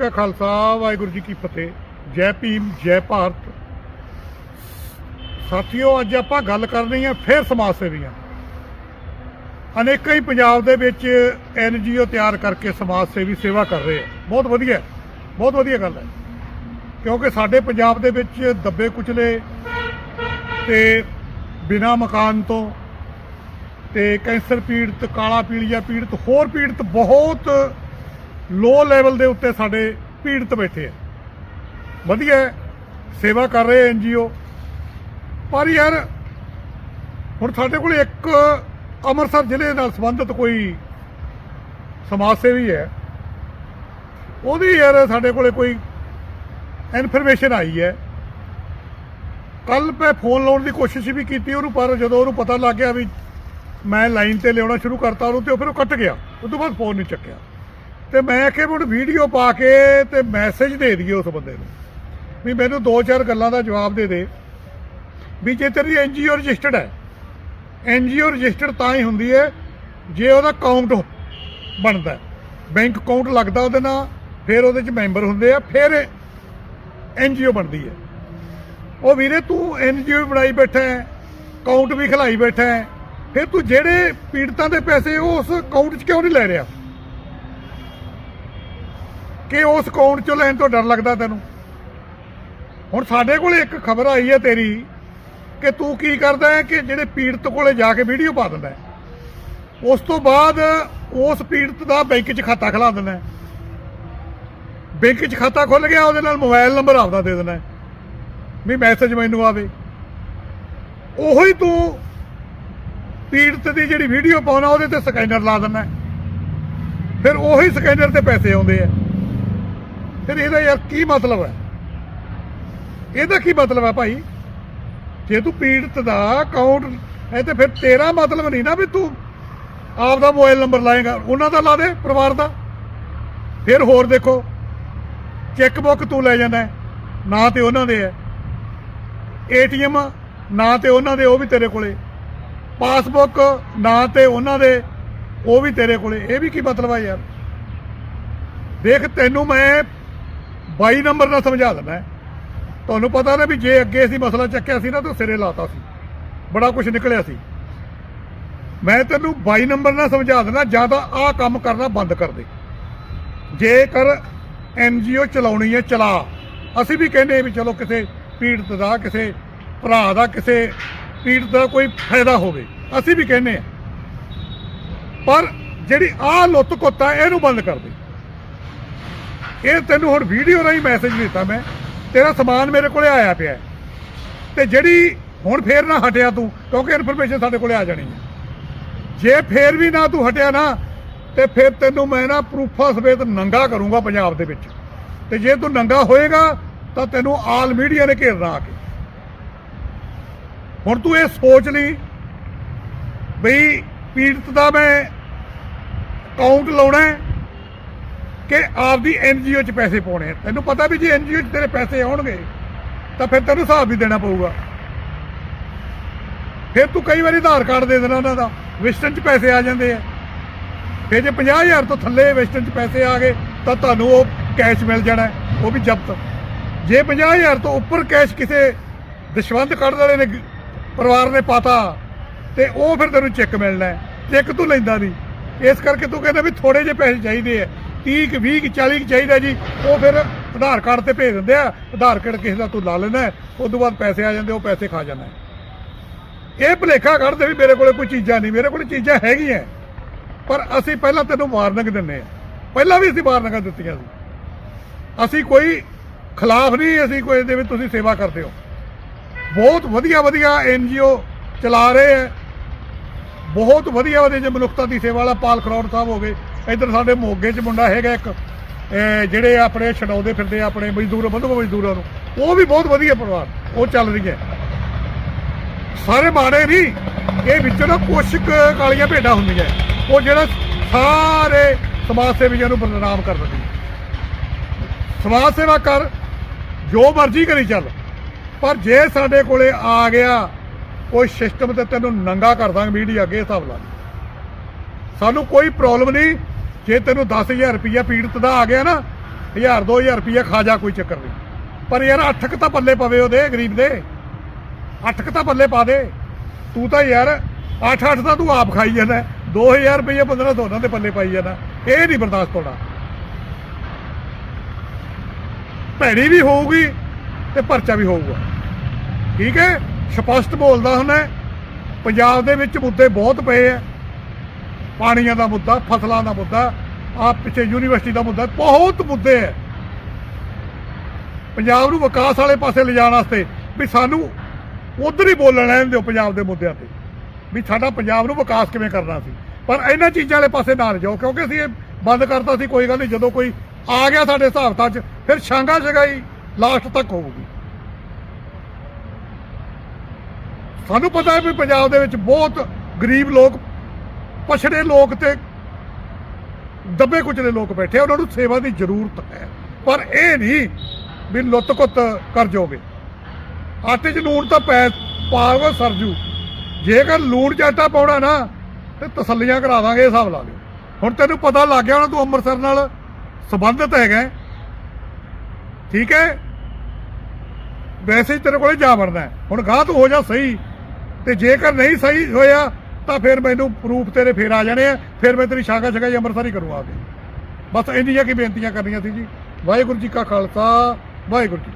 ਕਾ ਖਾਲਸਾ, ਵਾਹਿਗੁਰੂ ਜੀ ਕੀ ਫਤਿਹ। ਜੈ ਭੀਮ, ਜੈ ਭਾਰਤ। ਸਾਥੀਓ, ਅੱਜ ਆਪਾਂ ਗੱਲ ਕਰਨੀ ਹੈ ਫਿਰ ਸਮਾਜ ਸੇਵੀਆਂ। ਅਨੇਕਾਂ ਹੀ ਪੰਜਾਬ ਦੇ ਵਿੱਚ ਐਨ ਐਨਜੀਓ ਤਿਆਰ ਕਰਕੇ ਸਮਾਜ ਸੇਵੀ ਸੇਵਾ ਕਰ ਰਹੇ ਆ। ਬਹੁਤ ਵਧੀਆ ਬਹੁਤ ਵਧੀਆ ਗੱਲ ਹੈ। ਕਿਉਂਕਿ ਸਾਡੇ ਪੰਜਾਬ ਦੇ ਵਿੱਚ ਦੱਬੇ ਕੁਚਲੇ ਤੇ ਬਿਨਾ ਮਕਾਨ ਤੋਂ ਤੇ ਕੈਂਸਰ ਪੀੜਤ, ਕਾਲਾ ਪੀਲੀਆ ਪੀੜਤ, ਹੋਰ ਪੀੜਤ ਬਹੁਤ ਲੋ ਲੈਵਲ ਦੇ ਉੱਤੇ ਸਾਡੇ ਪੀੜਤ ਬੈਠੇ ਆ। ਵਧੀਆ ਸੇਵਾ ਕਰ ਰਹੇ ਐਨਜੀਓ ਪਰ ਯਾਰ, ਹੁਣ ਸਾਡੇ ਕੋਲ ਇੱਕ ਅੰਮ੍ਰਿਤਸਰ ਜ਼ਿਲ੍ਹੇ ਨਾਲ ਸੰਬੰਧਿਤ ਕੋਈ ਸਮਾਜ ਸੇਵੀ ਹੈ। ਉਹਦੀ ਯਾਰ ਸਾਡੇ ਕੋਲੇ ਕੋਈ ਇਨਫੋਰਮੇਸ਼ਨ ਆਈ ਹੈ। ਕੱਲ ਮੈਂ ਫੋਨ ਲਾਉਣ ਦੀ ਕੋਸ਼ਿਸ਼ ਵੀ ਕੀਤੀ, ਉਹਨੂੰ ਪਰ ਜਦੋਂ ਉਹਨੂੰ ਪਤਾ ਲੱਗ ਗਿਆ ਵੀ ਮੈਂ ਲਾਈਨ ਤੇ ਲਿਆਉਣਾ ਸ਼ੁਰੂ ਕਰਤਾ, ਉਹਨੂੰ ਤੇ ਉਹ ਫਿਰ ਉਹ ਕੱਟ ਗਿਆ। ਉਸ ਤੋਂ ਬਾਅਦ ਫੋਨ ਨਹੀਂ ਚੱਕਿਆ। ਤੇ ਮੈਂ ਆਖਿਆ ਹੁਣ ਵੀਡੀਓ ਪਾ ਕੇ ਤੇ ਮੈਸੇਜ ਦੇ ਦਈਏ ਉਸ ਬੰਦੇ ਨੂੰ ਵੀ ਮੈਨੂੰ ਦੋ ਚਾਰ ਗੱਲਾਂ ਦਾ ਜਵਾਬ ਦੇ ਦੇ ਵੀ ਜੇ ਤੇਰੀ ਐਨਜੀਓ ਰਜਿਸਟਰਡ ਹੈ ਐਨਜੀਓ ਰਜਿਸਟਰਡ ਤਾਂ ਹੀ ਹੁੰਦੀ ਹੈ ਜੇ ਉਹਦਾ ਅਕਾਊਂਟ ਬਣਦਾ ਬੈਂਕ ਅਕਾਊਂਟ ਲੱਗਦਾ ਉਹਦੇ ਨਾਲ, ਫਿਰ ਉਹਦੇ ਚ ਮੈਂਬਰ ਹੁੰਦੇ ਆ, ਫਿਰ ਐਨਜੀਓ ਬਣਦੀ ਹੈ। ਉਹ ਵੀਰੇ ਤੂੰ ਐਨਜੀਓ ਬਣਾਈ ਬੈਠਾ ਹੈ ਅਕਾਊਂਟ ਵੀ ਖਲਾਈ ਬੈਠਾ ਹੈ, ਫਿਰ ਤੂੰ ਜਿਹੜੇ ਪੀੜਤਾਂ ਦੇ ਪੈਸੇ ਉਸ ਅਕਾਊਂਟ 'ਚ ਕਿਉਂ ਨਹੀਂ ਲੈ ਰਿਹਾ? ਕਿ ਉਸ ਅਕਾਊਂਟ 'ਚੋਂ ਲੈਣ ਤੋਂ ਡਰ ਲੱਗਦਾ ਤੈਨੂੰ? ਹੁਣ ਸਾਡੇ ਕੋਲ ਇੱਕ ਖਬਰ ਆਈ ਹੈ ਤੇਰੀ ਕਿ ਤੂੰ ਕੀ ਕਰਦਾ ਹੈ ਕਿ ਜਿਹੜੇ ਪੀੜਤ ਕੋਲੇ ਜਾ ਕੇ ਵੀਡੀਓ ਪਾ ਦਿੰਦਾ ਉਸ ਤੋਂ ਬਾਅਦ ਉਸ ਪੀੜਤ ਦਾ ਬੈਂਕ 'ਚ ਖਾਤਾ ਖਲਾ ਦਿੰਦਾ ਬੈਂਕ 'ਚ ਖਾਤਾ ਖੁੱਲ ਗਿਆ, ਉਹਦੇ ਨਾਲ ਮੋਬਾਈਲ ਨੰਬਰ ਆਪਦਾ ਦੇ ਦਿੰਦਾ ਵੀ ਮੈਸੇਜ ਮੈਨੂੰ ਆਵੇ। ਉਹੀ ਤੂੰ ਪੀੜਤ ਦੀ ਜਿਹੜੀ ਵੀਡੀਓ ਪਾਉਣਾ, ਉਹਦੇ ਤੇ ਸਕੈਨਰ ਲਾ ਦਿੰਦਾ ਫਿਰ ਉਹੀ ਸਕੈਨਰ ਤੇ ਪੈਸੇ ਆਉਂਦੇ ਆ ਫਿਰ ਇਹਦਾ ਯਾਰ ਕੀ ਮਤਲਬ ਹੈ? ਇਹਦਾ ਕੀ ਮਤਲਬ ਹੈ ਭਾਈ? ਜੇ ਤੂੰ ਪੀੜਤ ਦਾ ਅਕਾਊਂਟ ਹੈ ਤੇ ਫਿਰ ਤੇਰਾ ਮਤਲਬ ਨਹੀਂ ਨਾ ਵੀ ਤੂੰ ਆਪ ਦਾ ਮੋਬਾਈਲ ਨੰਬਰ ਲਾਏਗਾ। ਉਹਨਾਂ ਦਾ ਲਾ ਦੇ ਪਰਿਵਾਰ ਦਾ। ਫਿਰ ਹੋਰ ਦੇਖੋ ਚੈੱਕ ਬੁੱਕ ਤੂੰ ਲੈ ਜਾਂਦਾ ਨਾ ਤੇ ਉਹਨਾਂ ਦੇ ਹੈ। ਏਟੀਐਮ, ਨਾ ਤੇ ਉਹਨਾਂ ਦੇ, ਉਹ ਵੀ ਤੇਰੇ ਕੋਲੇ। ਪਾਸਬੁੱਕ, ਨਾ ਤੇ ਉਹਨਾਂ ਦੇ, ਉਹ ਵੀ ਤੇਰੇ ਕੋਲੇ। ਇਹ ਵੀ ਕੀ ਮਤਲਬ ਆ ਯਾਰ? ਦੇਖ, ਤੈਨੂੰ ਮੈਂ 22 ਨੰਬਰ ਨਾਲ ਸਮਝਾ ਦਿੰਦਾ ਤੁਹਾਨੂੰ ਪਤਾ ਨਾ ਵੀ ਜੇ ਅੱਗੇ ਅਸੀਂ ਮਸਲਾ ਚੱਕਿਆ ਸੀ ਨਾ, ਤਾਂ ਸਿਰੇ ਲਾਤਾ ਸੀ। ਬੜਾ ਕੁਝ ਨਿਕਲਿਆ ਸੀ। ਮੈਂ ਤੈਨੂੰ 22 ਨੰਬਰ ਨਾਲ ਸਮਝਾ ਦਿੰਦਾ, ਜਾਂ ਤਾਂ ਆਹ ਕੰਮ ਕਰਨਾ ਬੰਦ ਕਰ ਦੇ। ਜੇਕਰ ਐਨਜੀਓ ਚਲਾਉਣੀ ਹੈ, ਚਲਾ। ਅਸੀਂ ਵੀ ਕਹਿੰਦੇ ਵੀ ਚਲੋ ਕਿਸੇ ਪੀੜਤ ਦਾ, ਕਿਸੇ ਭਰਾ ਦਾ, ਕਿਸੇ ਪੀੜਤ ਦਾ ਕੋਈ ਫਾਇਦਾ ਹੋਵੇ। ਅਸੀਂ ਵੀ ਕਹਿੰਦੇ ਆ ਪਰ ਜਿਹੜੀ ਆਹ ਲੁੱਤ ਕੁੱਤਾ, ਇਹਨੂੰ ਬੰਦ ਕਰ ਦੇ। ਇਹ ਤੈਨੂੰ ਹੁਣ ਵੀਡੀਓ ਰਾਹੀਂ ਮੈਸੇਜ ਦਿੱਤਾ ਮੈਂ। ਤੇਰਾ ਸਮਾਨ ਮੇਰੇ ਕੋਲੇ ਆਇਆ ਪਿਆ ਹੈ। ਤੇ ਜਿਹੜੀ ਹੁਣ ਫੇਰ ਨਾ ਹਟਿਆ ਤੂੰ, ਕਿਉਂਕਿ ਇਨਫੋਰਮੇਸ਼ਨ ਸਾਡੇ ਕੋਲੇ ਆ ਜਾਣੀ ਹੈ। ਜੇ ਫੇਰ ਵੀ ਨਾ ਤੂੰ ਹਟਿਆ ਨਾ, ਤੇ ਫਿਰ ਤੈਨੂੰ ਮੈਂ ਨਾ ਪ੍ਰੂਫਾਂ ਸਮੇਤ ਨੰਗਾ ਕਰੂੰਗਾ ਪੰਜਾਬ ਦੇ ਵਿੱਚ। ਤੇ ਜੇ ਤੂੰ ਨੰਗਾ ਹੋਏਗਾ, ਤਾਂ ਤੈਨੂੰ ਆਲ ਮੀਡੀਆ ਨੇ ਘੇਰਨਾ ਆ ਕੇ। ਹੁਣ ਤੂੰ ਇਹ ਸੋਚ ਲਈ ਬਈ ਪੀੜਤ ਦਾ ਮੈਂ ਅਕਾਊਂਟ ਲਾਉਣਾ ਹੈ ਕਿ ਆਪਦੀ ਐਨਜੀਓ 'ਚ ਪੈਸੇ ਪਾਉਣੇ ਆ। ਤੈਨੂੰ ਪਤਾ ਵੀ ਜੇ ਐਨਜੀਓ 'ਚ ਤੇਰੇ ਪੈਸੇ ਆਉਣਗੇ, ਤਾਂ ਫਿਰ ਤੈਨੂੰ ਹਿਸਾਬ ਵੀ ਦੇਣਾ ਪਊਗਾ। ਫਿਰ ਤੂੰ ਕਈ ਵਾਰੀ ਆਧਾਰ ਕਾਰਡ ਦੇ ਦੇਣਾ ਉਹਨਾਂ ਦਾ, ਵਿਸਟਨ 'ਚ ਪੈਸੇ ਆ ਜਾਂਦੇ ਆ। ਫਿਰ ਜੇ 50000 ਤੋਂ ਥੱਲੇ ਵਿਸਟਨ 'ਚ ਪੈਸੇ ਆ ਗਏ, ਤਾਂ ਤੁਹਾਨੂੰ ਉਹ ਕੈਸ਼ ਮਿਲ ਜਾਣਾ, ਉਹ ਵੀ ਜ਼ਬਤ। ਜੇ 50000 ਤੋਂ ਉੱਪਰ ਕੈਸ਼ ਕਿਸੇ ਦਸ਼ਵੰਤ ਕੱਢ ਵਾਲੇ ਨੇ, ਪਰਿਵਾਰ ਨੇ ਪਾਤਾ, ਤੇ ਉਹ ਫਿਰ ਤੈਨੂੰ ਚੈੱਕ ਮਿਲਣਾ ਚੈੱਕ ਤੂੰ ਲੈਂਦਾ ਨਹੀਂ। ਇਸ ਕਰਕੇ ਤੂੰ ਕਹਿੰਦਾ ਵੀ ਥੋੜੇ ਜਿਹੇ ਪੈਸੇ ਚਾਹੀਦੇ ਆ। 30 ਕੁ 20 ਕੁ 40 ਕੁ ਚਾਹੀਦਾ ਜੀ, ਉਹ ਫਿਰ ਆਧਾਰ ਕਾਰਡ ਤੇ ਭੇਜ ਦਿੰਦੇ ਆ, ਆਧਾਰ ਕਾਰਡ ਕਿਸੇ ਦਾ ਤੂੰ ਲਾ ਲੈਣਾ ਉਸ ਤੋਂ ਬਾਅਦ ਪੈਸੇ ਆ ਜਾਂਦੇ, ਉਹ ਪੈਸੇ ਖਾ ਜਾਂਦਾ ਇਹ ਭੁਲੇਖਾ ਕੱਢਦੇ ਵੀ ਮੇਰੇ ਕੋਲੇ ਕੋਈ ਚੀਜ਼ਾਂ ਨਹੀਂ, ਮੇਰੇ ਕੋਲੇ ਚੀਜ਼ਾਂ ਹੈਗੀਆਂ ਪਰ ਅਸੀਂ ਪਹਿਲਾਂ ਤੈਨੂੰ ਵਾਰਨਿੰਗ ਦਿੰਨੇ ਆ ਪਹਿਲਾਂ ਵੀ ਅਸੀਂ ਵਾਰਨਿੰਗਾਂ ਦਿੱਤੀਆਂ ਸੀ। ਅਸੀਂ ਕੋਈ ਖਿਲਾਫ ਨਹੀਂ, ਅਸੀਂ ਕੋਈ ਇਹਦੇ ਵਿੱਚ ਤੁਸੀਂ ਸੇਵਾ ਕਰਦੇ ਹੋ। ਬਹੁਤ ਵਧੀਆ ਵਧੀਆ ਐਨਜੀਓ ਚਲਾ ਰਹੇ ਹੈ। ਬਹੁਤ ਵਧੀਆ ਵਧੀਆ ਜੇ ਮਨੁੱਖਤਾ ਦੀ ਸੇਵਾ ਵਾਲਾ ਪਾਲ ਖਰੋੜ ਸਾਹਿਬ ਹੋ ਗਏ। ਇੱਧਰ ਸਾਡੇ ਮੋਗੇ 'ਚ ਮੁੰਡਾ ਹੈਗਾ ਇੱਕ ਜਿਹੜੇ ਆਪਣੇ ਛਡਾਉਂਦੇ ਫਿਰਦੇ ਆਪਣੇ ਮਜ਼ਦੂਰ ਬੰਧੂ ਮਜ਼ਦੂਰਾਂ ਨੂੰ, ਉਹ ਵੀ ਬਹੁਤ ਵਧੀਆ ਪਰਿਵਾਰ, ਉਹ ਚੱਲ ਰਹੀ ਹੈ। ਸਾਰੇ ਮਾੜੇ ਨਹੀਂ, ਇਹ ਵਿੱਚੋਂ ਨਾ ਕੁਛ ਕਾਲੀਆਂ ਭੇਡਾਂ ਹੁੰਦੀਆਂ। ਉਹ ਜਿਹੜਾ ਸਾਰੇ ਸਮਾਜ ਸੇਵੀਆਂ ਨੂੰ ਬਦਨਾਮ ਕਰ ਦਿੰਦੀ ਸਮਾਜ ਸੇਵਾ ਕਰ, ਜੋ ਮਰਜ਼ੀ ਕਰੀ ਚੱਲ, ਪਰ ਜੇ ਸਾਡੇ ਕੋਲੇ ਆ ਗਿਆ ਕੋਈ ਸਿਸਟਮ ਤੇ ਤੈਨੂੰ ਨੰਗਾ ਕਰ ਦਾਂਗੇ ਮੀਡੀਆ ਅੱਗੇ ਹਿਸਾਬ ਲਾ ਸਾਨੂੰ ਕੋਈ ਪ੍ਰੋਬਲਮ ਨਹੀਂ ਜੇ ਤੈਨੂੰ 10000 ਰੁਪਇਆ ਪੀੜਤ ਦਾ ਆ ਗਿਆ ਨਾ 1000 2000 ਰੁਪਇਆ ਖਾ ਜਾ, ਕੋਈ ਚੱਕਰ ਨਹੀਂ। ਪਰ ਯਾਰ ਅੱਠ ਕੁ ਤਾਂ ਪੱਲੇ ਪਵੇ ਉਹਦੇ, ਗਰੀਬ ਦੇ। ਅੱਠ ਕੁ ਤਾਂ ਪੱਲੇ ਪਾ ਦੇ। ਤੂੰ ਤਾਂ ਯਾਰ ਅੱਠ ਅੱਠ ਤਾਂ ਤੂੰ ਆਪ ਖਾਈ ਜਾਂਦਾ। 2000 ਰੁਪਇਆ 15 ਦੋਨਾਂ ਦੇ ਪੱਲੇ ਪਾਈ ਜਾਂਦਾ। ਇਹ ਨਹੀਂ ਬਰਦਾਸ਼ਤ ਹੋਣਾ। ਭੈੜੀ ਵੀ ਹੋਊਗੀ ਤੇ ਪਰਚਾ ਵੀ ਹੋਊਗਾ। ਠੀਕ ਹੈ? ਸਪਸ਼ਟ ਬੋਲਦਾ ਹੁੰਦਾ ਪੰਜਾਬ ਦੇ ਵਿੱਚ ਮੁੱਦੇ ਬਹੁਤ ਪਏ ਆ ਪਾਣੀਆਂ ਦਾ ਮੁੱਦਾ, ਫਸਲਾਂ ਦਾ ਮੁੱਦਾ ਆ ਪਿੱਛੇ ਯੂਨੀਵਰਸਿਟੀ ਦਾ ਮੁੱਦਾ, ਬਹੁਤ ਮੁੱਦੇ ਹੈ ਪੰਜਾਬ ਨੂੰ ਵਿਕਾਸ ਵਾਲੇ ਪਾਸੇ ਲਿਜਾਣ ਵਾਸਤੇ ਵੀ ਸਾਨੂੰ ਉਧਰ ਹੀ ਬੋਲਣ ਲੈਣ ਦਿਓ ਪੰਜਾਬ ਦੇ ਮੁੱਦਿਆਂ ਤੇ, ਵੀ ਸਾਡਾ ਪੰਜਾਬ ਨੂੰ ਵਿਕਾਸ ਕਿਵੇਂ ਕਰਨਾ ਸੀ। ਪਰ ਇਹਨਾਂ ਚੀਜ਼ਾਂ ਵਾਲੇ ਪਾਸੇ ਨਾ ਜਾਓ, ਕਿਉਂਕਿ ਅਸੀਂ ਇਹ ਬੰਦ ਕਰਤਾ ਸੀ, ਕੋਈ ਗੱਲ ਨਹੀਂ, ਜਦੋਂ ਕੋਈ ਆ ਗਿਆ ਸਾਡੇ ਹਿਸਾਬ ਤਾਂ ਚ ਫਿਰ ਛਾਂਗਾ ਛਗਾਈ ਲਾਸਟ ਤੱਕ ਹੋਊਗੀ। ਸਾਨੂੰ ਪਤਾ ਹੈ ਵੀ ਪੰਜਾਬ ਦੇ ਵਿੱਚ ਬਹੁਤ ਗਰੀਬ ਲੋਕ ਪਛੜੇ ਲੋਕ ਤੇ ਦੱਬੇ ਕੁਚਲੇ ਲੋਕ ਬੈਠੇ ਉਹਨਾਂ ਨੂੰ ਸੇਵਾ ਦੀ ਜ਼ਰੂਰਤ ਹੈ। ਪਰ ਇਹ ਨਹੀਂ ਵੀ ਲੁੱਤ ਕੁੱਤ ਕਰ ਜਾਓਗੇ। ਆਟੇ 'ਚ ਲੂਣ ਤਾਂ ਪੈ ਪਾਵੋ ਸਰਜੂ ਜੇਕਰ ਲੂਣ ਜਾਟਾ ਪਾਉਣਾ ਨਾ, ਤੇ ਤਸੱਲੀਆਂ ਕਰਾ ਦਾਂਗੇ ਇਹ ਹਿਸਾਬ ਲਾ ਲਿਓ। ਹੁਣ ਤੈਨੂੰ ਪਤਾ ਲੱਗ ਗਿਆ ਹੁਣ ਤੂੰ ਅੰਮ੍ਰਿਤਸਰ ਨਾਲ ਸੰਬੰਧਿਤ ਹੈਗਾ ਠੀਕ ਹੈ? ਵੈਸੇ ਹੀ ਤੇਰੇ ਕੋਲੇ ਜਾ ਵੜਨਾ ਹੁਣ ਗਾਹ ਤੂੰ ਹੋ ਜਾ ਸਹੀ। ਤੇ ਜੇਕਰ ਨਹੀਂ ਸਹੀ ਹੋਇਆ ਤਾਂ ਫਿਰ ਮੈਨੂੰ ਪ੍ਰੂਫ ਤੇਰੇ ਫੇਰ ਆ ਜਾਣੇ ਆ, ਫਿਰ ਮੈਂ ਤੇਰੀ ਸ਼ਾਖਾ ਸ਼ਗਾਈ ਅੰਮ੍ਰਿਤਸਰ ਹੀ ਕਰੂੰ ਆ ਕੇ ਬਸ ਇੰਨੀਆਂ ਕੀ ਬੇਨਤੀਆਂ ਕਰਨੀਆਂ ਸੀ ਜੀ। ਵਾਹਿਗੁਰੂ ਜੀ ਕਾ ਖਾਲਸਾ, ਵਾਹਿਗੁਰੂ ਜੀ